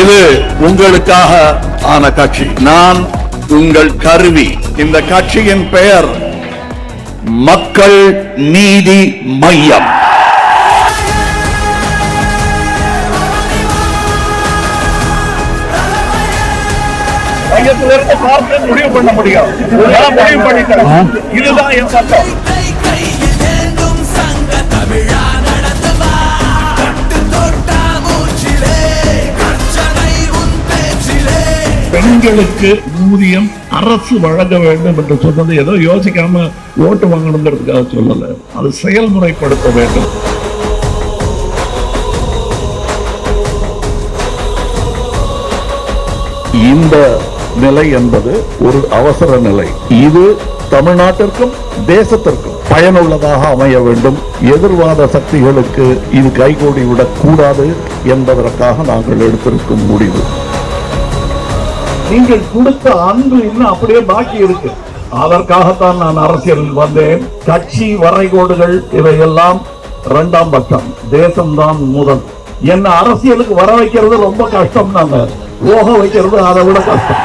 இது உங்களுக்காக ஆன கட்சி. நான் உங்கள் கருவி. இந்த கட்சியின் பெயர் மக்கள் நீதி மையம். மையத்திலிருந்து பார்த்து முடிவு பண்ண முடியும் இதுதான் என் சட்டம். பெண்களுக்கு ஊதியம் அரசு வழங்க வேண்டும் என்று சொன்னது ஏதோ யோசிக்காம ஓட்டு வாங்கணுங்கிறதுக்காக சொல்லல. அது செயல்முறைப்படுத்த வேண்டும். இந்த நிலை என்பது ஒரு அவசர நிலை. இது தமிழ்நாட்டிற்கும் தேசத்திற்கும் பயனுள்ளதாக அமைய வேண்டும். எதிர்வாத சக்திகளுக்கு இது கைகூடி விடக்கூடாது என்பதற்காக நாங்கள் எடுத்திருக்கும் முடிவு. நீங்கள் கொடுத்த அன்பு இன்னும் அப்படியே பாக்கி இருக்கு. அதற்காகத்தான் நான் அரசியலில் வந்தேன். கட்சி வரைகோடுகள் இவையெல்லாம் இரண்டாம் பட்சம். தேசம்தான் முதல். என்ன அரசியலுக்கு வர வைக்கிறது ரொம்ப கஷ்டம் நாங்க போக வைக்கிறது அதை விட கஷ்டம்.